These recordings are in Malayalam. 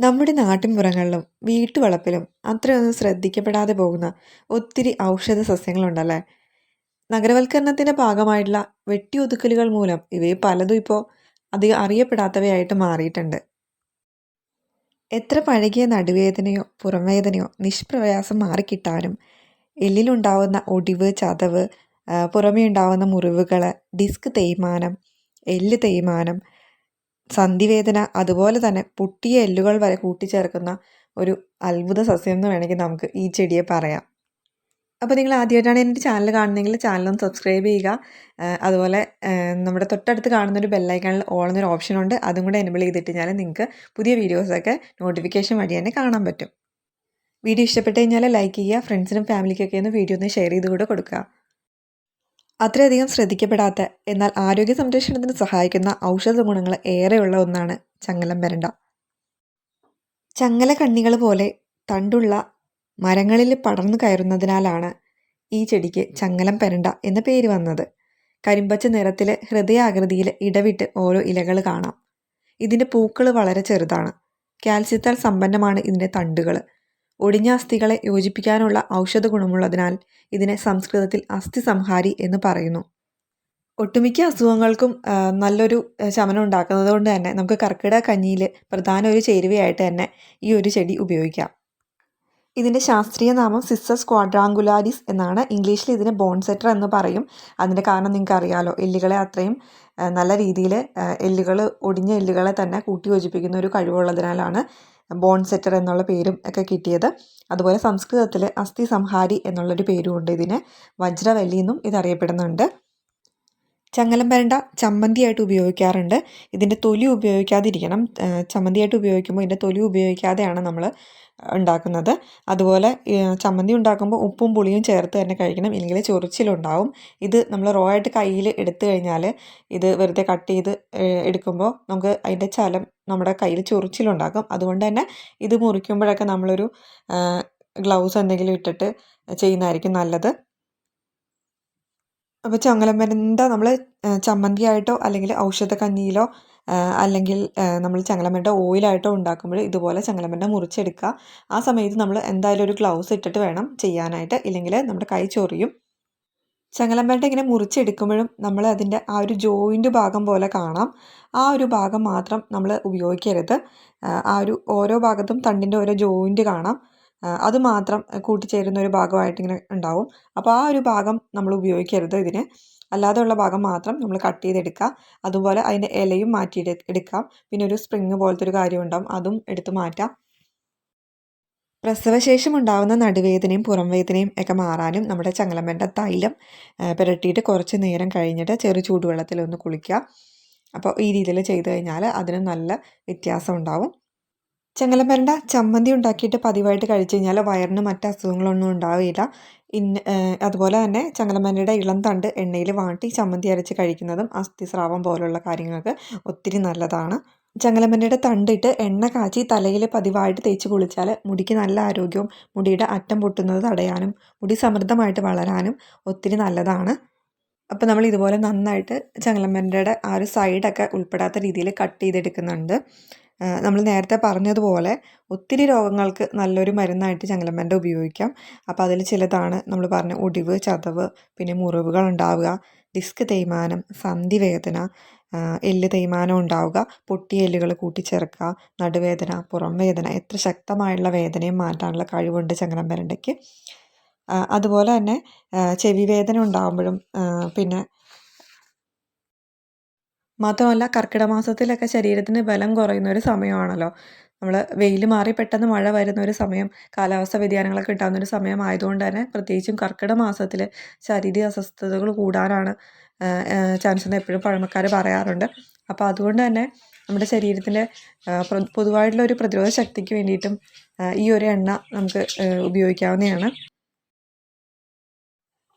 നമ്മുടെ നാട്ടിൻപുറങ്ങളിലും വീട്ടുവളപ്പിലും അത്രയൊന്നും ശ്രദ്ധിക്കപ്പെടാതെ പോകുന്ന ഒത്തിരി ഔഷധ സസ്യങ്ങളുണ്ടല്ലേ? നഗരവൽക്കരണത്തിന്റെ ഭാഗമായിട്ടുള്ള വെട്ടിയൊതുക്കലുകൾ മൂലം ഇവയെ പലതും ഇപ്പോൾ അധികം അറിയപ്പെടാത്തവയായിട്ട് മാറിയിട്ടുണ്ട്. എത്ര പഴകിയ നടുവേദനയോ പുറംവേദനയോ നിഷ്പ്രയാസം മാറിക്കിട്ടാനും എല്ലിലുണ്ടാവുന്ന ഒടിവ് ചതവ് പുറമേ ഉണ്ടാവുന്ന മുറിവുകൾ ഡിസ്ക് തേയ്മാനം എല്ല് തേയ്മാനം സന്ധിവേദന അതുപോലെ തന്നെ പൊട്ടിയ എല്ലുകൾ വരെ കൂട്ടിച്ചേർക്കുന്ന ഒരു അത്ഭുത സസ്യം എന്ന് വേണമെങ്കിൽ നമുക്ക് ഈ ചെടിയെ പറയാം. അപ്പോൾ നിങ്ങൾ ആദ്യമായിട്ടാണ് എന്റെ ചാനൽ കാണുന്നതെങ്കിൽ ചാനലൊന്ന് സബ്സ്ക്രൈബ് ചെയ്യുക. അതുപോലെ നമ്മുടെ തൊട്ടടുത്ത് കാണുന്ന ഒരു ബെല്ലൈക്കണിൽ ഓൾ എന്നൊരു ഓപ്ഷൻ ഉണ്ട്. അതും കൂടെ എനബിൾ ചെയ്തിട്ട് കഴിഞ്ഞാൽ നിങ്ങൾക്ക് പുതിയ വീഡിയോസൊക്കെ നോട്ടിഫിക്കേഷൻ വഴി തന്നെ കാണാൻ പറ്റും. വീഡിയോ ഇഷ്ടപ്പെട്ട് കഴിഞ്ഞാൽ ലൈക്ക് ചെയ്യുക ഫ്രണ്ട്സിനും ഫാമിലിക്കൊക്കെ ഒന്ന് വീഡിയോ ഒന്ന് ഷെയർ ചെയ്ത് കൂടെ കൊടുക്കുക. അത്രയധികം ശ്രദ്ധിക്കപ്പെടാത്ത എന്നാൽ ആരോഗ്യ സംരക്ഷണത്തിന് സഹായിക്കുന്ന ഔഷധ ഗുണങ്ങൾ ഏറെയുള്ള ഒന്നാണ് ചങ്ങലം വരണ്ട ചങ്ങല കണ്ണികൾ പോലെ തണ്ടുള്ള മരങ്ങളിൽ പടർന്നു കയറുന്നതിനാലാണ് ഈ ചെടിക്ക് ചങ്ങലം പെരണ്ട എന്ന പേര് വന്നത്. കരിമ്പച്ച നിറത്തിൽ ഹൃദയാകൃതിയിൽ ഇടവിട്ട് ഓരോ ഇലകൾ കാണാം. ഇതിന്റെ പൂക്കൾ വളരെ ചെറുതാണ്. കാൽസ്യത്താൽ സമ്പന്നമാണ് ഇതിന്റെ തണ്ടുകൾ. ഒടിഞ്ഞ അസ്ഥികളെ യോജിപ്പിക്കാനുള്ള ഔഷധ ഗുണമുള്ളതിനാൽ ഇതിനെ സംസ്കൃതത്തിൽ അസ്ഥി സംഹാരി എന്ന് പറയുന്നു. ഒട്ടുമിക്ക അസുഖങ്ങൾക്കും നല്ലൊരു ശമനം ഉണ്ടാക്കുന്നത് കൊണ്ട് തന്നെ നമുക്ക് കർക്കിടക കഞ്ഞിയിൽ പ്രധാന ഒരു ചേരുവയായിട്ട് തന്നെ ഈ ഒരു ചെടി ഉപയോഗിക്കാം. ഇതിന്റെ ശാസ്ത്രീയ നാമം സിസ്സസ് ക്വാഡ്രാങ്കുലാരിസ് എന്നാണ്. ഇംഗ്ലീഷിൽ ഇതിനെ ബോൺസെറ്റർ എന്ന് പറയും. അതിന്റെ കാരണം നിങ്ങൾക്ക് അറിയാലോ എല്ലുകളെ അത്രയും നല്ല രീതിയിൽ എല്ലുകൾ ഒടിഞ്ഞ എല്ലുകളെ തന്നെ കൂട്ടി യോജിപ്പിക്കുന്ന ഒരു കഴിവുള്ളതിനാലാണ് ബോൺസെറ്റർ എന്നുള്ള പേരും ഒക്കെ കിട്ടിയത്. അതുപോലെ സംസ്കൃതത്തിൽ അസ്ഥി സംഹാരി എന്നുള്ളൊരു പേരുമുണ്ട് ഇതിന്. വജ്രവല്ലി എന്നും ഇതറിയപ്പെടുന്നുണ്ട്. ചങ്ങലം വരണ്ട ചമ്മന്തിയായിട്ട് ഉപയോഗിക്കാറുണ്ട്. ഇതിന്റെ തൊലി ഉപയോഗിക്കാതിരിക്കണം. ചമ്മന്തിയായിട്ട് ഉപയോഗിക്കുമ്പോൾ ഇതിന്റെ തൊലി ഉപയോഗിക്കാതെയാണ് നമ്മൾ ഉണ്ടാക്കുന്നത്. അതുപോലെ ചമ്മന്തി ഉണ്ടാക്കുമ്പോൾ ഉപ്പും പുളിയും ചേർത്ത് തന്നെ കഴിക്കണം. ഇല്ലെങ്കിൽ ചൊറിച്ചിലുണ്ടാവും. ഇത് നമ്മൾ റോ ആയിട്ട് കയ്യിൽ എടുത്തു കഴിഞ്ഞാൽ ഇത് വെറുതെ കട്ട് ചെയ്ത് എടുക്കുമ്പോൾ നമുക്ക് അതിന്റെ ചലം നമ്മുടെ കയ്യിൽ ചൊറിച്ചിലുണ്ടാക്കും അതുകൊണ്ട് തന്നെ ഇത് മുറിക്കുമ്പോഴൊക്കെ നമ്മളൊരു ഗ്ലൗസ് എന്തെങ്കിലും ഇട്ടിട്ട് ചെയ്യുന്നതായിരിക്കും നല്ലത്. അപ്പോൾ ചങ്ങലമരണ്ട നമ്മൾ ചമ്മന്തിയായിട്ടോ അല്ലെങ്കിൽ ഔഷധ കഞ്ഞിയിലോ അല്ലെങ്കിൽ നമ്മൾ ചങ്ങലമരണ്ട ഓയിലായിട്ടോ ഉണ്ടാക്കുമ്പോൾ ഇതുപോലെ ചങ്ങലമരണ്ട മുറിച്ചെടുക്കുക. ആ സമയത്ത് നമ്മൾ എന്തായാലും ഒരു ഗ്ലൗസ് ഇട്ടിട്ട് വേണം ചെയ്യാനായിട്ട്. ഇല്ലെങ്കിൽ നമ്മുടെ കൈ ചൊറിയും. ചങ്ങലമരണ്ട ഇങ്ങനെ മുറിച്ചെടുക്കുമ്പോഴും നമ്മൾ അതിന്റെ ആ ഒരു ജോയിന്റ് ഭാഗം പോലെ കാണാം. ആ ഒരു ഭാഗം മാത്രം നമ്മൾ ഉപയോഗിക്കരുത്. ആ ഒരു ഓരോ ഭാഗത്തും തണ്ടിന്റെ ഓരോ ജോയിന്റ് കാണാം. അത് മാത്രം കൂട്ടിച്ചേരുന്ന ഒരു ഭാഗമായിട്ട് ഇങ്ങനെ ഉണ്ടാവും. അപ്പോൾ ആ ഒരു ഭാഗം നമ്മൾ ഉപയോഗിക്കരുത് ഇതിന്. അല്ലാതെയുള്ള ഭാഗം മാത്രം നമ്മൾ കട്ട് ചെയ്തെടുക്കുക. അതുപോലെ അതിന്റെ ഇലയും മാറ്റി എടുക്കാം. പിന്നെ ഒരു സ്പ്രിങ് പോലത്തെ ഒരു കാര്യം ഉണ്ടാവും. അതും എടുത്ത് മാറ്റാം. പ്രസവശേഷം ഉണ്ടാകുന്ന നടുവേദനയും പുറംവേദനയും ഒക്കെ മാറാനും നമ്മുടെ ചങ്ങലമ്പന്റെ തൈലം പുരട്ടിയിട്ട് കുറച്ച് നേരം കഴിഞ്ഞിട്ട് ചെറു ചൂടുവെള്ളത്തിൽ ഒന്ന് കുളിക്കുക. അപ്പോൾ ഈ രീതിയിൽ ചെയ്തു കഴിഞ്ഞാൽ അതിന് നല്ല വ്യത്യാസം ഉണ്ടാവും. ചെങ്ങലമരണ്ട ചമ്മന്തി ഉണ്ടാക്കിയിട്ട് പതിവായിട്ട് കഴിച്ചു കഴിഞ്ഞാൽ വയറിന് മറ്റ് അസുഖങ്ങളൊന്നും ഉണ്ടാവില്ല. അതുപോലെ തന്നെ ചങ്ങലമരണ്ട ഇളം തണ്ട് എണ്ണയിൽ വാട്ടി ചമ്മന്തി അരച്ച് കഴിക്കുന്നതും അസ്ഥിസ്രാവം പോലുള്ള കാര്യങ്ങൾക്ക് ഒത്തിരി നല്ലതാണ്. ചങ്ങലമരണ്ട തണ്ടിട്ട് എണ്ണ കാച്ചി തലയിൽ പതിവായിട്ട് തേച്ച് കുളിച്ചാൽ മുടിക്ക് നല്ല ആരോഗ്യവും മുടിയുടെ അറ്റം പൊട്ടുന്നത് തടയാനും മുടി സമൃദ്ധമായിട്ട് വളരാനും ഒത്തിരി നല്ലതാണ്. അപ്പോൾ നമ്മൾ ഇതുപോലെ നന്നായിട്ട് ചങ്ങലമരണ്ടയുടെ ആ ഒരു സൈഡൊക്കെ ഉൾപ്പെടാത്ത രീതിയിൽ കട്ട് ചെയ്തെടുക്കുന്നുണ്ട്. നമ്മൾ നേരത്തെ പറഞ്ഞതുപോലെ ഒത്തിരി രോഗങ്ങൾക്ക് നല്ലൊരു മരുന്നായിട്ട് ചങ്ങലമരണ്ട ഉപയോഗിക്കാം. അപ്പോൾ അതിൽ ചിലതാണ് നമ്മൾ പറഞ്ഞ ഒടിവ് ചതവ് പിന്നെ മുറിവുകൾ ഉണ്ടാവുക ഡിസ്ക് തേയ്മാനം സന്ധിവേദന എല്ല് തേയ്മാനം ഉണ്ടാവുക പൊട്ടിയ എല്ലുകൾ കൂട്ടിച്ചേർക്കുക നടുവേദന പുറം വേദന എത്ര ശക്തമായുള്ള വേദനയും മാറ്റാനുള്ള കഴിവുണ്ട് ചങ്ങലമ്പരണ്ടയ്ക്ക് അതുപോലെ തന്നെ ചെവി വേദന ഉണ്ടാകുമ്പോഴും പിന്നെ മാത്രമല്ല കർക്കിടക മാസത്തിലൊക്കെ ശരീരത്തിന് ബലം കുറയുന്ന ഒരു സമയമാണല്ലോ. നമ്മൾ വെയിൽ മാറി പെട്ടെന്ന് മഴ വരുന്ന ഒരു സമയം കാലാവസ്ഥ വ്യതിയാനങ്ങളൊക്കെ ഉണ്ടാകുന്ന ഒരു സമയം ആയതുകൊണ്ട് തന്നെ പ്രത്യേകിച്ചും കർക്കിടക മാസത്തിൽ ശാരീരിക അസ്വസ്ഥതകൾ കൂടാനാണ് ചാൻസ് എന്ന് എപ്പോഴും പഴമക്കാർ പറയാറുണ്ട്. അപ്പോൾ അതുകൊണ്ട് തന്നെ നമ്മുടെ ശരീരത്തിന്റെ പൊതുവായിട്ടുള്ള ഒരു പ്രതിരോധ ശക്തിക്ക് വേണ്ടിയിട്ടും ഈ ഒരു എണ്ണ നമുക്ക് ഉപയോഗിക്കാവുന്നതാണ്.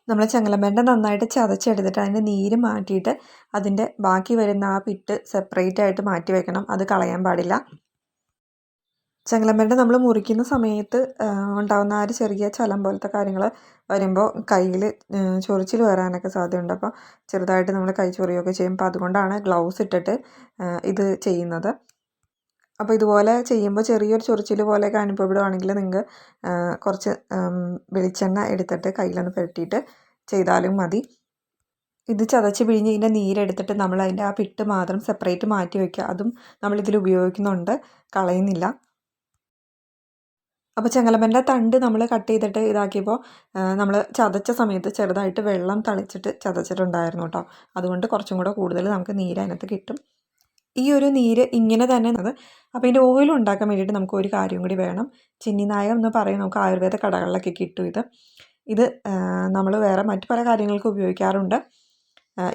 നമ്മൾ ചങ്ങലമരണ്ട നന്നായിട്ട് ചതച്ചെടുത്തിട്ട് അതിന്റെ നീര് മാറ്റിയിട്ട് അതിന്റെ ബാക്കി വരുന്ന ആ പിട്ട് സെപ്പറേറ്റ് ആയിട്ട് മാറ്റി വെക്കണം. അത് കളയാൻ പാടില്ല. ചങ്ങലമരണ്ട നമ്മൾ മുറിക്കുന്ന സമയത്ത് ഉണ്ടാകുന്ന ആ ഒരു ചെറിയ ചലം പോലത്തെ കാര്യങ്ങൾ വരുമ്പോൾ കയ്യിൽ ചൊറിച്ചിൽ വരാനൊക്കെ സാധ്യതയുണ്ട്. അപ്പോൾ ചെറുതായിട്ട് നമ്മൾ കൈ ചൊറിയുകയൊക്കെ ചെയ്യും അപ്പോൾ അതുകൊണ്ടാണ് ഗ്ലൗസ് ഇട്ടിട്ട് ഇത് ചെയ്യുന്നത്. അപ്പോൾ ഇതുപോലെ ചെയ്യുമ്പോൾ ചെറിയൊരു ചൊറിച്ചിൽ പോലെയൊക്കെ അനുഭവപ്പെടുവാണെങ്കിൽ നിങ്ങൾക്ക് കുറച്ച് വെളിച്ചെണ്ണ എടുത്തിട്ട് കയ്യിലൊന്ന് പുരട്ടിയിട്ട് ചെയ്താലും മതി. ഇത് ചതച്ച് പിഴിഞ്ഞ് ഇതിന്റെ നീരെടുത്തിട്ട് നമ്മൾ അതിന്റെ ആ പിട്ട് മാത്രം സെപ്പറേറ്റ് മാറ്റി വയ്ക്കുക അതും നമ്മളിതിൽ ഉപയോഗിക്കുന്നുണ്ട്. കളയുന്നില്ല. അപ്പോൾ ചെങ്ങലമ്പന്റെ തണ്ട് നമ്മൾ കട്ട് ചെയ്തിട്ട് ഇതാക്കിയപ്പോൾ നമ്മൾ ചതച്ച സമയത്ത് ചെറുതായിട്ട് വെള്ളം തളിച്ചിട്ട് ചതച്ചിട്ടുണ്ടായിരുന്നു കേട്ടോ അതുകൊണ്ട് കുറച്ചും കൂടെ കൂടുതൽ നമുക്ക് നീര് അതിനകത്ത് കിട്ടും. ഈ ഒരു നീര് ഇങ്ങനെ തന്നെ അത് അപ്പോൾ ഇതിന്റെ ഓയിൽ ഉണ്ടാക്കാൻ വേണ്ടിയിട്ട് നമുക്ക് ഒരു കാര്യം കൂടി വേണം. ചിന്നിനായം എന്ന് പറയും നമുക്ക് ആയുർവേദ കടകളിലൊക്കെ കിട്ടും ഇത്. ഇത് നമ്മൾ വേറെ മറ്റു പല കാര്യങ്ങൾക്കും ഉപയോഗിക്കാറുണ്ട്.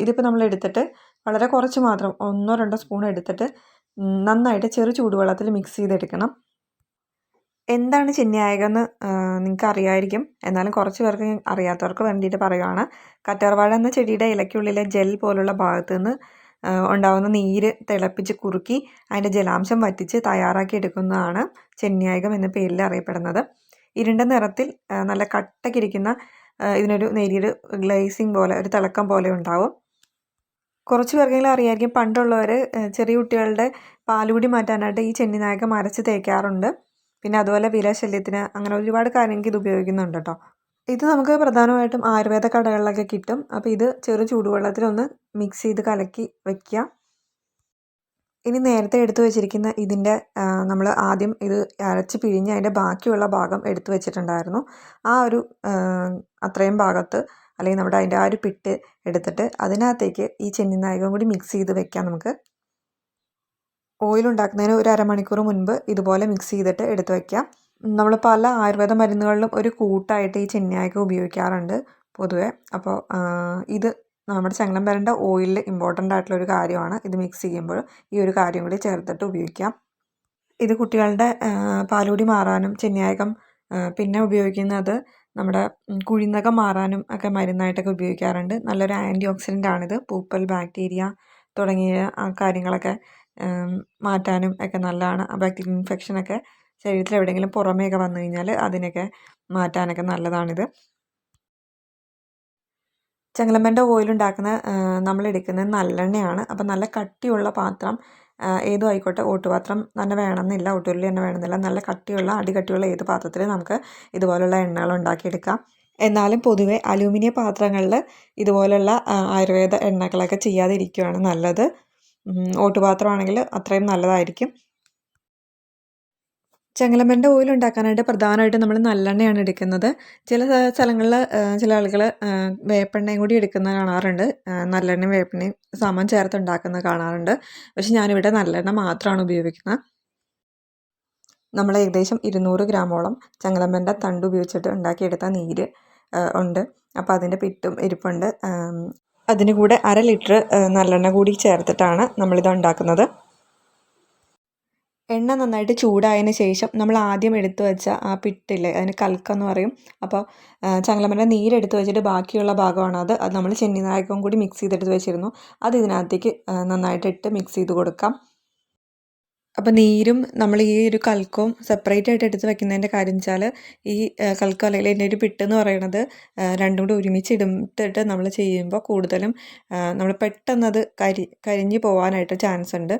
ഇതിപ്പോൾ നമ്മൾ എടുത്തിട്ട് വളരെ കുറച്ച് മാത്രം ഒന്നോ രണ്ടോ സ്പൂൺ എടുത്തിട്ട് നന്നായിട്ട് ചെറു ചൂടുവെള്ളത്തിൽ മിക്സ് ചെയ്തെടുക്കണം. എന്താണ് ചിന്നയായകം എന്ന് നിങ്ങൾക്ക് അറിയായിരിക്കും. എന്നാലും കുറച്ച് പേർക്ക് അറിയാത്തവർക്ക് വേണ്ടിയിട്ട് പറയുകയാണ് കറ്റാർവാഴ എന്ന ചെടിയുടെ ഇലയ്ക്കുള്ളിലെ ജെൽ പോലുള്ള ഭാഗത്ത് നിന്ന് ഉണ്ടാകുന്ന നീര് തിളപ്പിച്ച് കുറുക്കി അതിന്റെ ജലാംശം വറ്റിച്ച് തയ്യാറാക്കി എടുക്കുന്നതാണ് ചെന്നിയായകം എന്ന പേരിൽ അറിയപ്പെടുന്നത്. ഇരുണ്ട നിറത്തിൽ നല്ല കട്ടക്കിരിക്കുന്ന ഇതിനൊരു നെരിയൊരു ഗ്ലേസിങ് പോലെ ഒരു തിളക്കം പോലെ ഉണ്ടാവും. കുറച്ച് പേർക്കെങ്കിലും അറിയായിരിക്കും പണ്ടുള്ളവർ ചെറിയ കുട്ടികളുടെ പാലുകൂടി മാറ്റാനായിട്ട് ഈ ചെന്നിനായകം അരച്ച് തേക്കാറുണ്ട്. പിന്നെ അതുപോലെ വിലശല്യത്തിന് അങ്ങനെ ഒരുപാട് കാര്യങ്ങൾക്ക് ഇത് ഉപയോഗിക്കുന്നുണ്ട് കേട്ടോ. ഇത് നമുക്ക് പ്രധാനമായിട്ടും ആയുർവേദ കടകളിലൊക്കെ കിട്ടും. അപ്പോൾ ഇത് ചെറു ചൂടുവെള്ളത്തിലൊന്ന് മിക്സ് ചെയ്ത് കലക്കി വയ്ക്കുക ഇനി നേരത്തെ എടുത്തു വെച്ചിരിക്കുന്ന ഇതിന്റെ നമ്മൾ ആദ്യം ഇത് അരച്ച് പിഴിഞ്ഞ് അതിന്റെ ബാക്കിയുള്ള ഭാഗം എടുത്തു വെച്ചിട്ടുണ്ടായിരുന്നു. ആ ഒരു അത്രയും ഭാഗത്ത് അല്ലെങ്കിൽ നമ്മുടെ അതിന്റെ ആ ഒരു പിട്ട് എടുത്തിട്ട് അതിനകത്തേക്ക് ഈ ചെന്നിനായകം കൂടി മിക്സ് ചെയ്ത് വെക്കാം നമുക്ക്. ഓയിൽ ഉണ്ടാക്കുന്നതിന് ഒരു അരമണിക്കൂർ മുൻപ് ഇതുപോലെ മിക്സ് ചെയ്തിട്ട് എടുത്ത് വയ്ക്കാം നമ്മൾ പല ആയുർവേദ മരുന്നുകളിലും ഒരു കൂട്ടായിട്ട് ഈ ചെന്നായ്ക്ക ഉപയോഗിക്കാറുണ്ട് പൊതുവെ. അപ്പോൾ ഇത് നമ്മുടെ ചങ്ങലം വരേണ്ട ഓയിലിൽ ഇമ്പോർട്ടന്റ് ആയിട്ടുള്ള ഒരു കാര്യമാണ് ഇത് മിക്സ് ചെയ്യുമ്പോൾ ഈ ഒരു കാര്യം കൂടി ചേർത്തിട്ട് ഉപയോഗിക്കാം. ഇത് കുട്ടികളുടെ പാലുകൂടി മാറാനും ചെന്നായകം പിന്നെ ഉപയോഗിക്കുന്നത് നമ്മുടെ കുഴിനകം മാറാനും ഒക്കെ മരുന്നായിട്ടൊക്കെ ഉപയോഗിക്കാറുണ്ട്. നല്ലൊരു ആന്റി ഓക്സിഡന്റ് ആണിത് പൂപ്പൽ ബാക്ടീരിയ തുടങ്ങിയ കാര്യങ്ങളൊക്കെ മാറ്റാനും ഒക്കെ നല്ലതാണ്. ബാക്ടീരിയ ഇൻഫെക്ഷനൊക്കെ ശരീരത്തിൽ എവിടെയെങ്കിലും പുറമേയൊക്കെ വന്നു കഴിഞ്ഞാൽ അതിനൊക്കെ മാറ്റാനൊക്കെ നല്ലതാണിത്. ചെങ്ങലമ്മന്റെ ഓയിൽ ഉണ്ടാക്കുന്ന നമ്മളെടുക്കുന്നത് നല്ലെണ്ണയാണ്. അപ്പം നല്ല കട്ടിയുള്ള പാത്രം ഏതും ആയിക്കോട്ടെ ഓട്ടുപാത്രം തന്നെ വേണമെന്നില്ല ഓട്ടുരുളി തന്നെ വേണമെന്നില്ല. നല്ല കട്ടിയുള്ള അടികട്ടിയുള്ള ഏത് പാത്രത്തിൽ നമുക്ക് ഇതുപോലുള്ള എണ്ണകൾ ഉണ്ടാക്കിയെടുക്കാം. എന്നാലും പൊതുവെ അലൂമിനിയം പാത്രങ്ങളിൽ ഇതുപോലുള്ള ആയുർവേദ എണ്ണകളൊക്കെ ചെയ്യാതിരിക്കുകയാണ് നല്ലത്. ഓട്ടുപാത്രമാണെങ്കിൽ അത്രയും നല്ലതായിരിക്കും. ചെങ്ങലമ്മന്റെ ഓയിൽ ഉണ്ടാക്കാനായിട്ട് പ്രധാനമായിട്ട് നമ്മൾ നല്ലെണ്ണയാണ് എടുക്കുന്നത്. ചില സ്ഥലങ്ങളിൽ ചില ആളുകൾ വേപ്പെണ്ണയും കൂടി എടുക്കുന്നത് കാണാറുണ്ട്. നല്ലെണ്ണയും വേപ്പെണ്ണയും സമം ചേർത്ത് ഉണ്ടാക്കുന്നത് കാണാറുണ്ട്. പക്ഷെ ഞാനിവിടെ നല്ലെണ്ണ മാത്രമാണ് ഉപയോഗിക്കുന്നത്. നമ്മൾ ഏകദേശം ഇരുന്നൂറ് ഗ്രാമോളം ചെങ്ങലമ്പന്റെ തണ്ട് ഉപയോഗിച്ചിട്ട് ഉണ്ടാക്കിയെടുത്ത നീര് ഉണ്ട്. അപ്പോൾ അതിന്റെ പിറ്റും ഇരിപ്പുണ്ട്. അതിന് കൂടെ അര ലിറ്റർ നല്ലെണ്ണ കൂടി ചേർത്തിട്ടാണ് നമ്മളിത് ഉണ്ടാക്കുന്നത്. എണ്ണ നന്നായിട്ട് ചൂടായതിന് ശേഷം നമ്മൾ ആദ്യം എടുത്തു വെച്ച ആ പിട്ടില്ലേ അതിന് കൽക്കെന്ന് പറയും. അപ്പോൾ ചങ്ങലമര നീരെടുത്ത് വെച്ചിട്ട് ബാക്കിയുള്ള ഭാഗമാണ് അത്. നമ്മൾ നമ്മൾ ചെന്നിനായകവും കൂടി മിക്സ് ചെയ്തെടുത്ത് വെച്ചിരുന്നു. അത് ഇതിനകത്തേക്ക് നന്നായിട്ട് ഇട്ട് മിക്സ് ചെയ്ത് കൊടുക്കാം. അപ്പോൾ നീരും നമ്മൾ ഈ ഒരു കൽക്കവും സെപ്പറേറ്റ് ആയിട്ട് എടുത്ത് വെക്കുന്നതിന്റെ കാര്യം വെച്ചാൽ ഈ കൽക്കം അല്ലെങ്കിൽ എന്റെ ഒരു പിട്ട് എന്ന് പറയുന്നത് രണ്ടും കൂടി ഒരുമിച്ച് ഇടുത്തിട്ട് നമ്മൾ ചെയ്യുമ്പോൾ കൂടുതലും നമ്മൾ പെട്ടെന്നത് കരി കരിഞ്ഞ് പോകാനായിട്ട് ചാൻസ് ഉണ്ട്.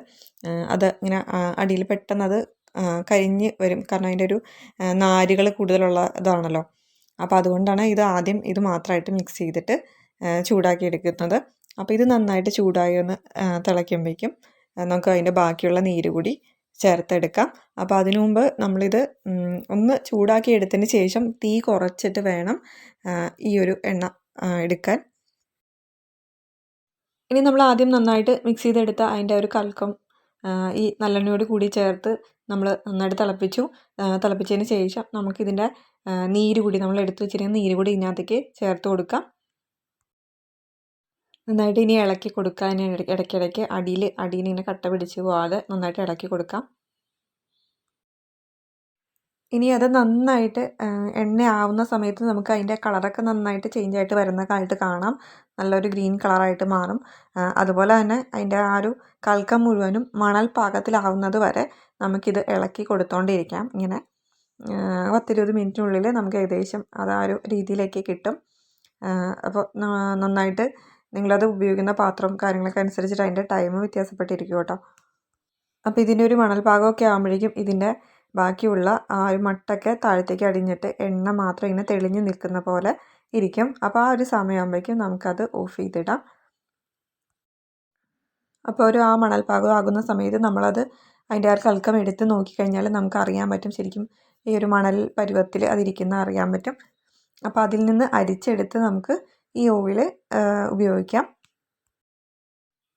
അത് ഇങ്ങനെ അടിയിൽ പെട്ടെന്നത് കരിഞ്ഞ് വരും. കാരണം അതിന്റെ ഒരു നാരുകൾ കൂടുതലുള്ള ഇതാണല്ലോ. അപ്പോൾ അതുകൊണ്ടാണ് ഇത് ആദ്യം ഇത് മാത്രമായിട്ട് മിക്സ് ചെയ്തിട്ട് ചൂടാക്കി എടുക്കുന്നത്. അപ്പോൾ ഇത് നന്നായിട്ട് ചൂടായി ഒന്ന് തിളയ്ക്കുമ്പോഴേക്കും. നമുക്ക് അതിന്റെ ബാക്കിയുള്ള നീര് കൂടി ചേർത്തെടുക്കാം. അപ്പോൾ അതിനു മുമ്പ് നമ്മളിത് ഒന്ന് ചൂടാക്കി എടുത്തതിന് ശേഷം തീ കുറച്ചിട്ട് വേണം ഈ ഒരു എണ്ണ എടുക്കാൻ. ഇനി നമ്മൾ ആദ്യം നന്നായിട്ട് മിക്സ് ചെയ്തെടുത്ത അതിന്റെ ഒരു കൽക്കം ഈ നല്ലെണ്ണയോട് കൂടി ചേർത്ത് നമ്മൾ നന്നായിട്ട് തിളപ്പിച്ചു. തിളപ്പിച്ചതിന് ശേഷം നമുക്കിതിന്റെ നീര് കൂടി നമ്മൾ എടുത്ത് വെച്ചിരിക്കുന്ന നീര് കൂടി ഇതിനകത്തേക്ക് ചേർത്ത് കൊടുക്കാം. നന്നായിട്ട് ഇനി ഇളക്കി കൊടുക്കാൻ ഇടയ്ക്കിടയ്ക്ക് അടിയിൽ അടിയിൽ ഇങ്ങനെ കട്ട പിടിച്ച് പോവാതെ നന്നായിട്ട് ഇളക്കി കൊടുക്കാം. ഇനി അത് നന്നായിട്ട് എണ്ണ ആവുന്ന സമയത്ത് നമുക്ക് അതിന്റെ കളറൊക്കെ നന്നായിട്ട് ചേഞ്ച് ആയിട്ട് വരുന്ന കാലത്ത് കാണാം. നല്ലൊരു ഗ്രീൻ കളറായിട്ട് മാറും. അതുപോലെ തന്നെ അതിന്റെ ആ ഒരു കൽക്കം മുഴുവനും മണൽ പാകത്തിലാവുന്നത് വരെ നമുക്കിത് ഇളക്കി കൊടുത്തോണ്ടിരിക്കാം. ഇങ്ങനെ പത്തിരുപത് മിനിറ്റിനുള്ളിൽ നമുക്ക് ഏകദേശം അത് ആ ഒരു രീതിയിലേക്ക് കിട്ടും. അപ്പോൾ നന്നായിട്ട് നിങ്ങളത് ഉപയോഗിക്കുന്ന പാത്രം കാര്യങ്ങളൊക്കെ അനുസരിച്ചിട്ട് അതിന്റെ ടൈം വ്യത്യാസപ്പെട്ടിരിക്കും കേട്ടോ. അപ്പോൾ ഇതിന്റെ ഒരു മണൽ പാകമൊക്കെ ആകുമ്പോഴേക്കും ഇതിന്റെ ബാക്കിയുള്ള ആ ഒരു മട്ടൊക്കെ താഴത്തേക്ക് അടിഞ്ഞിട്ട് എണ്ണ മാത്രം ഇങ്ങനെ തെളിഞ്ഞ് നിൽക്കുന്ന പോലെ ഇരിക്കും. അപ്പോൾ ആ ഒരു സമയമാകുമ്പോഴേക്കും നമുക്കത് ഓഫ് ചെയ്തിടാം. അപ്പോൾ ഒരു ആ മണൽ പാകം ആകുന്ന സമയത്ത് നമ്മളത് അതിന്റെ ആ കൽക്കം എടുത്ത് നോക്കിക്കഴിഞ്ഞാൽ നമുക്ക് അറിയാൻ പറ്റും. ശരിക്കും ഈ ഒരു മണൽ പരുവത്തിൽ അതിരിക്കുന്ന അറിയാൻ പറ്റും. അപ്പോൾ അതിൽ നിന്ന് അരിച്ചെടുത്ത് നമുക്ക് ഈ ഓയിൽ ഉപയോഗിക്കാം.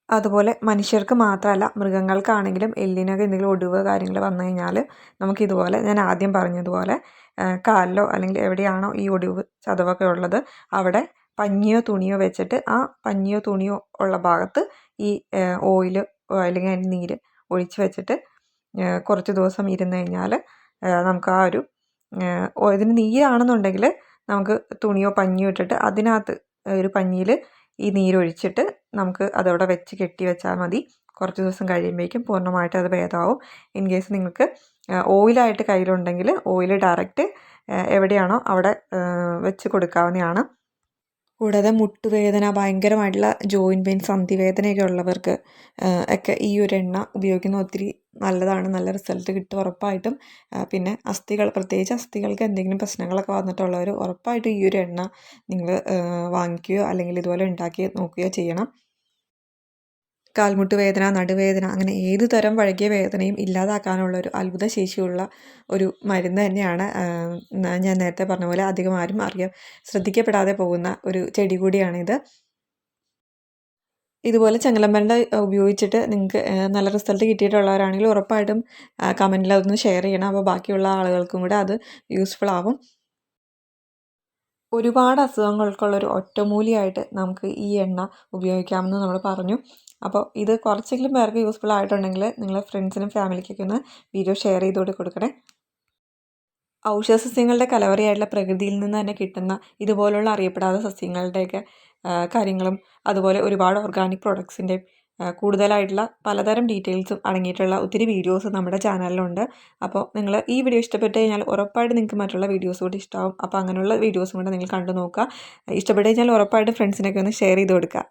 അതുപോലെ മനുഷ്യർക്ക് മാത്രമല്ല മൃഗങ്ങൾക്കാണെങ്കിലും എല്ലിനൊക്കെ എന്തെങ്കിലും ഒടിവ് കാര്യങ്ങൾ വന്നു കഴിഞ്ഞാൽ നമുക്കിതുപോലെ ഞാൻ ആദ്യം പറഞ്ഞതുപോലെ കാലിലോ അല്ലെങ്കിൽ എവിടെയാണോ ഈ ഒടിവ് ചതവൊക്കെ ഉള്ളത് അവിടെ പഞ്ഞിയോ തുണിയോ വെച്ചിട്ട് ആ പഞ്ഞിയോ തുണിയോ ഉള്ള ഭാഗത്ത് ഈ ഓയിൽ അല്ലെങ്കിൽ അതിന്റെ നീര് ഒഴിച്ച് വെച്ചിട്ട് കുറച്ച് ദിവസം ഇരുന്ന് കഴിഞ്ഞാൽ നമുക്ക് ആ ഒരു ഇതിന് നീരാണെന്നുണ്ടെങ്കിൽ നമുക്ക് തുണിയോ പഞ്ഞിയോ ഇട്ടിട്ട് അതിനകത്ത് ഒരു പഞ്ഞിയിൽ ഈ നീരൊഴിച്ചിട്ട് നമുക്ക് അതവിടെ വെച്ച് കെട്ടി വെച്ചാൽ മതി. കുറച്ച് ദിവസം കഴിയുമ്പോഴേക്കും പൂർണമായിട്ട് അത് ഭേദമാവും. ഇൻ കേസ് നിങ്ങൾക്ക് ഓയിലായിട്ട് കയ്യിലുണ്ടെങ്കിൽ ഓയിൽ ഡയറക്റ്റ് എവിടെയാണോ അവിടെ വെച്ച് കൊടുക്കാവുന്നതാണ്. കൂടാതെ മുട്ടുവേദന ഭയങ്കരമായിട്ടുള്ള ജോയിൻ പെയിൻ സന്ധിവേദനയൊക്കെ ഉള്ളവർക്ക് ഒക്കെ ഈ ഒരു എണ്ണ ഉപയോഗിക്കുന്നത് ഒത്തിരി നല്ലതാണ് നല്ല റിസൾട്ട് കിട്ടും ഉറപ്പായിട്ടും. പിന്നെ അസ്ഥികൾ പ്രത്യേകിച്ച് അസ്ഥികൾക്ക് എന്തെങ്കിലും പ്രശ്നങ്ങളൊക്കെ വന്നിട്ടുള്ളവർ ഉറപ്പായിട്ടും ഈ ഒരു എണ്ണ നിങ്ങൾ വാങ്ങിക്കുകയോ അല്ലെങ്കിൽ ഇതുപോലെ ഉണ്ടാക്കി നോക്കുകയോ ചെയ്യണം. കാൽമുട്ട് വേദന നടുവേദന അങ്ങനെ ഏത് തരം പഴകിയ വേദനയും ഇല്ലാതാക്കാനുള്ള ഒരു അത്ഭുത ശേഷിയുള്ള ഒരു മരുന്ന് തന്നെയാണ് ഞാൻ നേരത്തെ പറഞ്ഞ പോലെ അധികം ആരും അറിയാം ശ്രദ്ധിക്കപ്പെടാതെ പോകുന്ന ഒരു ചെടി കൂടിയാണിത്. ഇതുപോലെ ചെങ്ങലമ്പരണ്ട ഉപയോഗിച്ചിട്ട് നിങ്ങൾക്ക് നല്ല റിസൾട്ട് കിട്ടിയിട്ടുള്ളവരാണെങ്കിൽ ഉറപ്പായിട്ടും കമന്റിൽ അതൊന്ന് ഷെയർ ചെയ്യണം അപ്പോൾ ബാക്കിയുള്ള ആളുകൾക്കും കൂടെ അത് യൂസ്ഫുൾ ആവും. ഒരുപാട് അസുഖങ്ങൾക്കുള്ളൊരു ഒറ്റമൂലിയായിട്ട് നമുക്ക് ഈ എണ്ണ ഉപയോഗിക്കാമെന്ന് നമ്മൾ പറഞ്ഞു. അപ്പോൾ ഇത് കുറച്ചെങ്കിലും പേർക്ക് യൂസ്ഫുൾ ആയിട്ടുണ്ടെങ്കിൽ നിങ്ങളെ ഫ്രണ്ട്സിനും ഫാമിലിക്കൊക്കെ ഒന്ന് വീഡിയോ ഷെയർ ചെയ്തുകൊണ്ട് കൊടുക്കണേ. ഔഷധ സസ്യങ്ങളുടെ കലവറയായിട്ടുള്ള പ്രകൃതിയിൽ നിന്ന് തന്നെ കിട്ടുന്ന ഇതുപോലുള്ള അറിയപ്പെടാത്ത സസ്യങ്ങളുടെയൊക്കെ കാര്യങ്ങളും അതുപോലെ ഒരുപാട് ഓർഗാനിക് പ്രൊഡക്ട്സിന്റെ കൂടുതലായിട്ടുള്ള പലതരം ഡീറ്റെയിൽസും അടങ്ങിയിട്ടുള്ള ഒത്തിരി വീഡിയോസ് നമ്മുടെ ചാനലിലുണ്ട് അപ്പോൾ നിങ്ങൾ ഈ വീഡിയോ ഇഷ്ടപ്പെട്ട് കഴിഞ്ഞാൽ ഉറപ്പായിട്ട് നിങ്ങൾക്ക് മറ്റുള്ള വീഡിയോസ് കൂടി ഇഷ്ടമാവും അപ്പോൾ അങ്ങനെയുള്ള വീഡിയോസും കൂടെ നിങ്ങൾ കണ്ടു നോക്കുക. ഇഷ്ടപ്പെട്ട് കഴിഞ്ഞാൽ ഉറപ്പായിട്ട് ഫ്രണ്ട്സിനൊക്കെ ഒന്ന് ഷെയർ ചെയ്ത് കൊടുക്കുക.